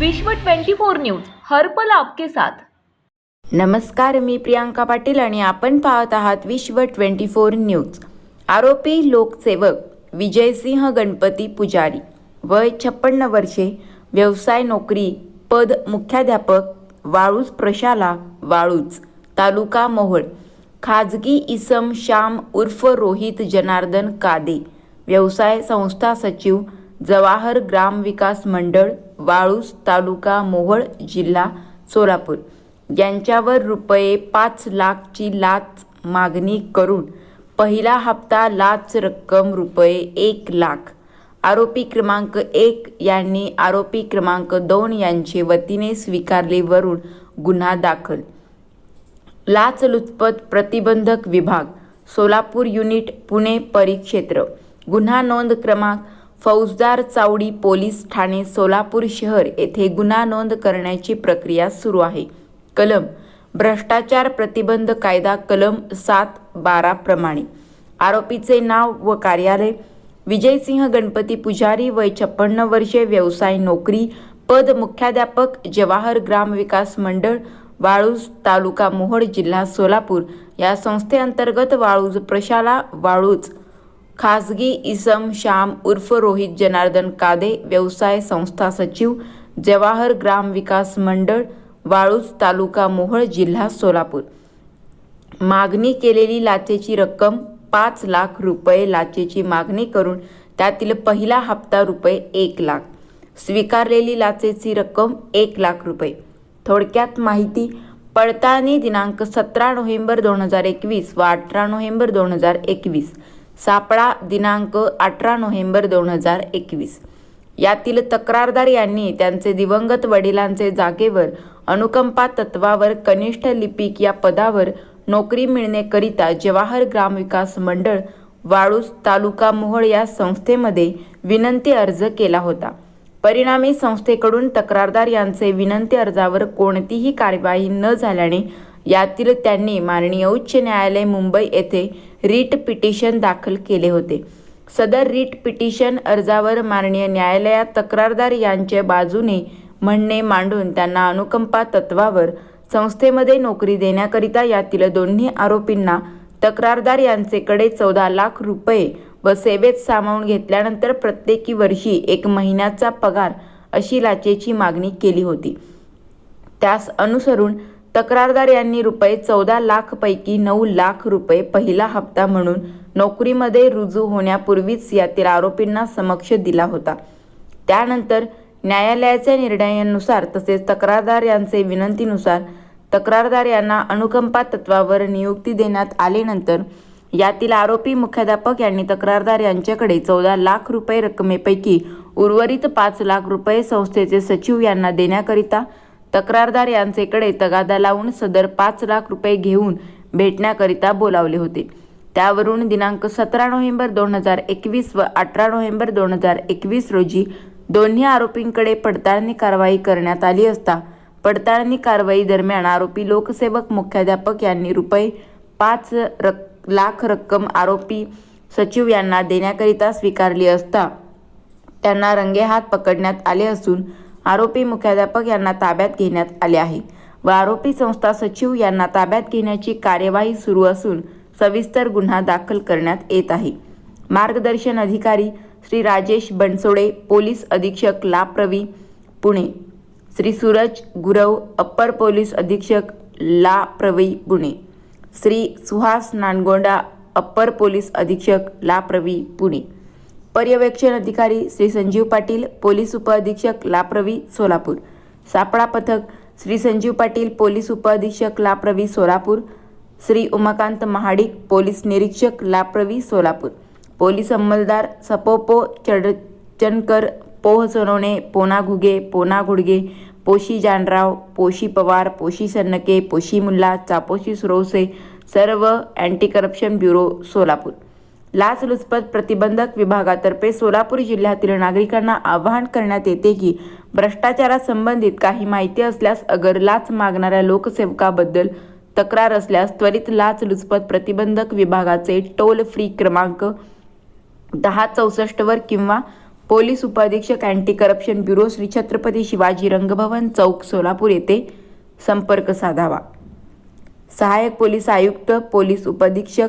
विश्व 24 न्यूज हर्पल आपके साथ. नमस्कार मी प्रियांका पाटील आणि आपण पाहत आहात विश्व ट्वेंटी फोर न्यूज. आरोपी लोकसेवक विजयसिंह गणपती पुजारी वय छप्पन्न वर्षे व्यवसाय नोकरी पद मुख्याध्यापक वाळूज प्रशाला वाळूज तालुका मोहोळ खाजगी इसम श्याम उर्फ रोहित जनार्दन कादे व्यवसाय संस्था सचिव जवाहर ग्राम विकास मंडळ वाळूस तालुका मोहोळ जिल्हा सोलापूर. यांच्यावर रुपये पाच लाखची लाच मागणी करून पहिला हप्ता लाच रक्कम रुपये एक लाख. आरोपी क्रमांक एक यांनी आरोपी क्रमांक दोन यांचे वतीने स्वीकारले वरून गुन्हा दाखल. लाचलुचपत प्रतिबंधक विभाग सोलापूर युनिट पुणे परिक्षेत्र. गुन्हा नोंद क्रमांक फौजदार चावडी पोलीस ठाणे सोलापूर शहर येथे गुन्हा नोंद करण्याची प्रक्रिया सुरू आहे. कलम भ्रष्टाचार प्रतिबंध कायदा कलम सात बारा प्रमाणे. आरोपीचे नाव व कार्यालय विजयसिंह गणपती पुजारी वय छप्पन्न वर्षे व्यवसाय नोकरी पद मुख्याध्यापक जवाहर ग्राम विकास मंडळ वाळूज तालुका मोहोळ जिल्हा सोलापूर या संस्थेअंतर्गत वाळूज प्रशाला वाळूज खाजगी इसम श्याम उर्फ रोहित जनार्दन कादे व्यवसाय संस्था सचिव जवाहर ग्राम विकास मंडळ वाळूज तालुका मोहोळ जिल्हा सोलापूर. मागणी केलेली लाचेची रक्कम पाच लाख रुपये लाचेची मागणी करून त्यातील पहिला हप्ता रुपये एक लाख. स्वीकारलेली लाचेची रक्कम एक लाख रुपये. थोडक्यात माहिती पडताळणी दिनांक सतरा नोव्हेंबर दोन हजार एकवीस व अठरा नोव्हेंबर दोन हजार एकवीस. सापळा दिनांक अठरा नोव्हेंबर दोन हजार एकवीस. यातील तक्रारदार यांनी त्यांचे दिवंगत वडिलांचे जागेवर अनुकंपा तत्वावर कनिष्ठ लिपिक या पदावर नोकरी मिळण्याकरिता जवाहर ग्रामविकास मंडळ वाळूस तालुका मोहोळ या संस्थेमध्ये विनंती अर्ज केला होता. परिणामी संस्थेकडून तक्रारदार यांचे विनंती अर्जावर कोणतीही कार्यवाही न झाल्याने यातील त्यांनी माननीय उच्च न्यायालय मुंबई येथे रीट पिटिशन दाखल केले होते. सदर रीट पिटिशन अर्जावर माननीय न्यायालयात तक्रारदार यांच्या बाजूने म्हणणे मांडून त्यांना अनुकंपा तत्वावर संस्थेमध्ये नोकरी देण्याकरिता यातील दोन्ही आरोपींना तक्रारदार यांचेकडे चौदा लाख रुपये व सेवेत सामावून घेतल्यानंतर प्रत्येकी वर्षी एक महिन्याचा पगार अशी लाचेची मागणी केली होती. त्यास अनुसरून तक्रारदार यांनी रुपये चौदा लाख पैकी नऊ लाख रुपये पहिला हप्ता म्हणून नोकरीमध्ये रुजू होण्यापूर्वीच यातील आरोपींना समक्ष दिला होता. त्यानंतर न्यायालयाच्या निर्णयानुसार तसेच तक्रारदार यांचे विनंतीनुसार तक्रारदार यांना अनुकंपा तत्वावर नियुक्ती देण्यात आल्यानंतर यातील आरोपी मुख्याध्यापक यांनी तक्रारदार यांच्याकडे चौदा लाख रुपये रकमेपैकी उर्वरित पाच लाख रुपये संस्थेचे सचिव यांना देण्याकरिता तक्रारदार यांचेकडे तगादा लावून सदर पाच लाख रुपये घेऊन भेटण्याकरिता बोलावले होते. त्यावरून दिनांक सतरा नोव्हेंबर दोन हजार एकवीस व अठरा नोव्हेंबर दोन हजार एकवीस रोजी दोन्ही आरोपींकडे पडताळणी कारवाई करण्यात आली असता पडताळणी कारवाई दरम्यान आरोपी लोकसेवक मुख्याध्यापक यांनी रुपये पाच रक लाख रक्कम आरोपी सचिव यांना देण्याकरिता स्वीकारली असता त्यांना रंगेहात पकडण्यात आले असून आरोपी मुख्याध्यापक यांना ताब्यात घेण्यात आले आहे व आरोपी संस्था सचिव यांना ताब्यात घेण्याची कार्यवाही सुरू असून सविस्तर गुन्हा दाखल करण्यात येत आहे. मार्गदर्शन अधिकारी श्री राजेश बनसोडे पोलीस अधीक्षक लाप्रवी पुणे. श्री सूरज गुरव अप्पर पोलीस अधीक्षक ला प्रवी पुणे. श्री सुहास नानगोंडा अप्पर पोलीस अधीक्षक ला प्रवी पुणे. पर्यवेक्षण अधिकारी श्री संजीव पाटील पोलीस उपअधीक्षक लाप्रवी सोलापूर. सापळा पथक श्री संजीव पाटील पोलीस उपअधीक्षक लाप्रवी सोलापूर. श्री उमाकांत महाडिक पोलीस निरीक्षक लाप्रवी सोलापूर. पोलीस अंमलदार सपोपो चडचणकर पोह सोनवणे पोना घुगे पोना घुडगे पोशी जानराव पोशी पवार पोशी सन्नके पोशी मुल्ला चापोशी सुरवसे सर्व अँटी करप्शन ब्युरो सोलापूर. लाचलुचपत प्रतिबंधक विभागातर्फे सोलापूर जिल्ह्यातील नागरिकांना आवाहन करण्यात येते की भ्रष्टाचारासंबंधित काही माहिती असल्यास अगर लाच मागणाऱ्या लोकसेवकाबद्दल तक्रार असल्यास त्वरित लाचलुचपत प्रतिबंधक विभागाचे टोल फ्री क्रमांक दहा चौसष्टवर किंवा पोलीस उपअधीक्षक anti corruption bureau Shri Chhatrapati Shivaji Rangbhavan चौक सोलापूर येथे संपर्क साधावा. सहाय्यक पोलीस आयुक्त पोलीस उपअधीक्षक